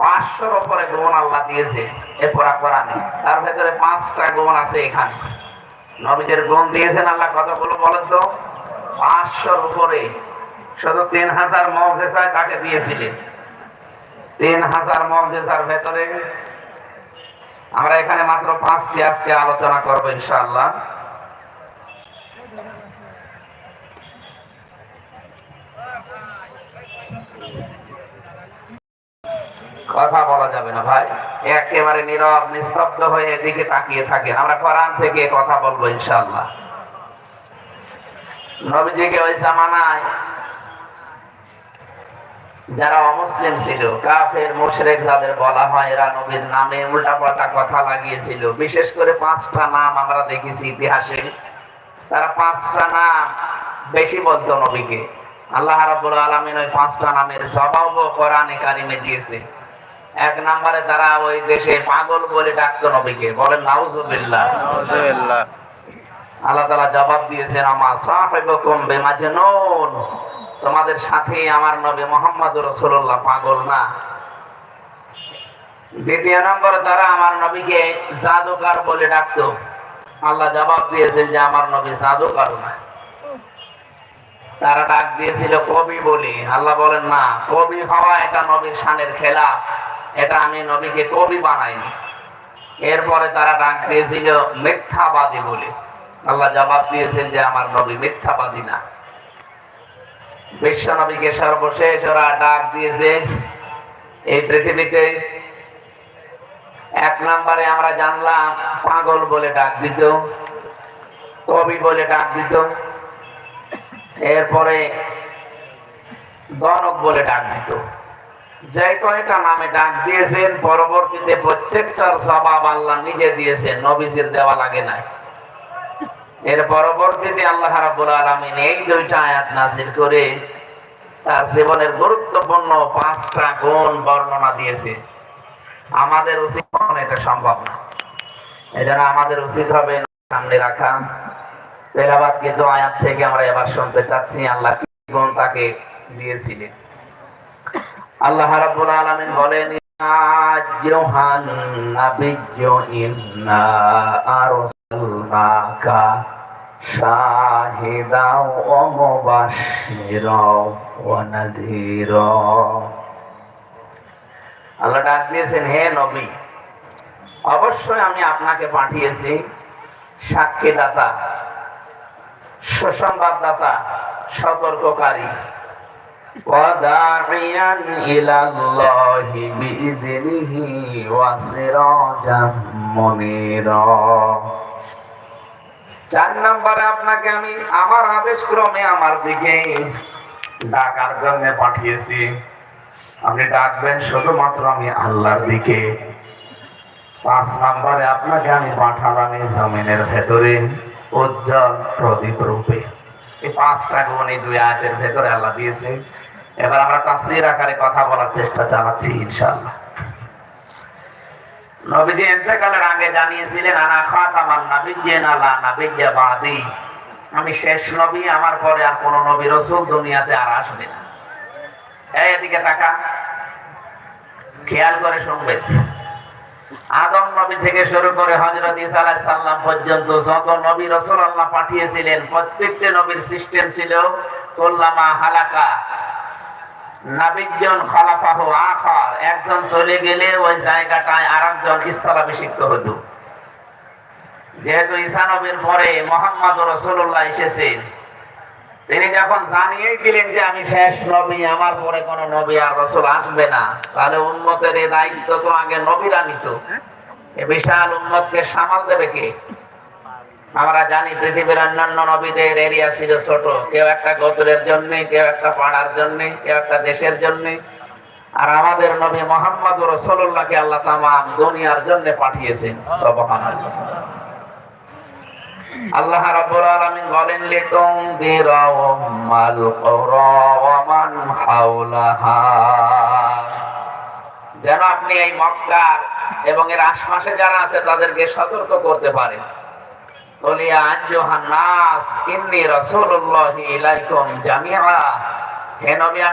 পাঁচশোর উপরে গুণ আল্লাহ দিয়েছে এ পড়া কোরআনে তার ভেতরে পাঁচটা গুণ আছে এখানে। নবীদের গুণ দিয়েছেন আল্লাহ কতগুলো বলেন তো? পাঁচশোর উপরে শুধু তিন হাজার মজেসায় তাকে দিয়েছিলেন। তিন হাজার মজেসার ভেতরে আমরা এখানে মাত্র পাঁচটি আজকে আলোচনা করব ইনশাআল্লাহ। কথা বলা যাবে না ভাই। একেবারে নীরব, নিস্তব্ধ হয়ে এদিকে তাকিয়ে থাকেন। আমরা কোরআন থেকে কথা বলব ইনশাআল্লাহ। নবীজিকে ওই জামানায় যারা অমুসলিম ছিল, কাফের, মুশরিক যাদের বলা হয়, এরা নবীর নামে উল্টাপাল্টা কথা লাগিয়েছিল। বিশেষ করে পাঁচটা নাম আমরা দেখেছি ইতিহাসে। তারা পাঁচটা নাম বেশি বলতো নবীকে। আল্লাহ রাব্বুল আলামিন ওই পাঁচটা নামের জবাব কোরআনে কারিমে দিয়েছে। এক নম্বরে তারা ওই দেশে পাগল বলে ডাকতো নবীকে। বলেন নাউজুবিল্লাহ। আল্লাহ তাআলা জবাব দিয়েছেন আমা সাহিবুকুম বিমাজনুন? তোমাদের সাথে আমার নবী মোহাম্মদ রাসূলুল্লাহ পাগল না। দ্বিতীয় নম্বরে তারা আমার নবীকে জাদুকার বলে ডাকতো। আল্লাহ জবাব দিয়েছেন যে আমার নবী জাদুকার না। তারা ডাক দিয়েছিল কবি বলে। আল্লাহ বলেন না কবি হওয়া এটা নবীর শানের খেলাফ। এটা আমি নবীকে কবি বানাইনি। এরপরে তারা ডাক দিয়েছিল, মিথ্যাবাদী বলে। আল্লাহ জবাব দিয়েছেন যে আমার নবী মিথ্যাবাদী না। বিশ্ব নবীকে সর্বশেষ ওরা ডাক দিয়েছে, এই পৃথিবীতে এক নম্বরে আমরা জানলাম, পাগল বলে ডাক দিত, কবি বলে ডাক দিত, এরপরে গণক বলে ডাক দিত। যে কয়টা নামে ডাক দিয়েছেন, পরবর্তীতে প্রত্যেকটার জবাব আল্লাহ নিজে দিয়েছেন, নবীজির দেওয়া লাগে নাই। এর পরবর্তীতে আল্লাহ রাব্বুল আলামিন এই দুইটা আয়াত নাযিল করে তার জীবনের গুরুত্বপূর্ণ পাঁচটা গুণ বর্ণনা দিয়েছে। আমাদের উচিত এটা সম্ভব না। এজন্য আমাদের উচিত হবে সামনে রাখা। তেলাবাদ কিন্তু আয়াত থেকে আমরা এবার শুনতে চাচ্ছি, আল্লাহ কি গুণ তাকে দিয়েছিলেন। আল্লাহ রাব্বুল আলামিন বলেন আইয়ুহান নাবিয়্যু ইন্না আরসালনাকা শাহিদাও ওয়া মুবাশশিরাও ওয়া নাযীরা। আল্লাহ ডাক দিয়েছেন, হে নবী, অবশ্যই আমি আপনাকে পাঠিয়েছি, সাক্ষীদাতা, সুসংবাদদাতা, সতর্ককারী وداعيا إلى الله بإذنه وسراجا منيرا চার নম্বরে আপনাকে আমি আমার আদেশ ক্রমে আমার দিকে ডাকার জন্য পাঠিয়েছি আপনি ডাকবেন শুধুমাত্র আমি আল্লাহর দিকে পাঁচ নম্বরে আপনাকে আমি পাঠালাম এই জমিনের ভেতরে উজ্জ্বল প্রদীপ রূপে এই পাঁচটা গুণ এই দুই আয়াতের ভেতরে আল্লাহ দিয়েছে। এবার আমরা তাফসীর আকারে কথা বলার চেষ্টা চালাচ্ছি, ইনশাআল্লাহ। নবীজি ইন্তেকালের আগে জানিয়েছিলেন, আনা খাতামান নাবিয়্যিন আলা নাবিয়্যা বাদি। আমি শেষ নবী, আমার পরে আর কোন নবী রাসূল দুনিয়াতে আর আসবে না। এই এদিকে তাকা খেয়াল করে শুনবেন। আদম নবী থেকে শুরু করে সালাম পর্যন্ত যত নবী রাসূল আল্লাহ পাঠিয়েছিলেন, প্রত্যেকটি নবীর সিস্টেম ছিল হালাকা। একজন চলে গেলে ওই জায়গাটায় স্থলাভিষিক্ত হতো। যেহেতু ঈসা পরে মোহাম্মদ রসুল্লাহ এসেছেন তিনি যখন জানিয়েই দিলেন যে আমি শেষ নবী, আমার পরে কোন নবী আর রসুল আসবে না, তাহলে উন্মতের এই দায়িত্ব তো আগে নবীরা নিত। বিশাল উন্মতকে সামাল দেবে কে? আমরা জানি পৃথিবীর অন্যান্য নবীদের এরিয়া ছিল ছোট। কেউ একটা গোত্রের জন্য, কেউ একটা পাড়ার জন্য, কেউ একটা দেশের জন্য। আর আমাদের নবী মোহাম্মদ রসুল্লাহকে আল্লাহ তামাম দুনিয়ার জন্য পাঠিয়েছেন, সুবহানাল্লাহ। আল্লাহ রাব্বুল আলামিন বলেন হাওলাহা। যেন আপনি এই মক্কা এবং এর আশপাশে যারা আছে তাদেরকে সতর্ক করতে পারেন। বলিয়া আইয়ুহান নাস রাসূলুল্লাহি ইলাইকুম জামিআ। হে নবী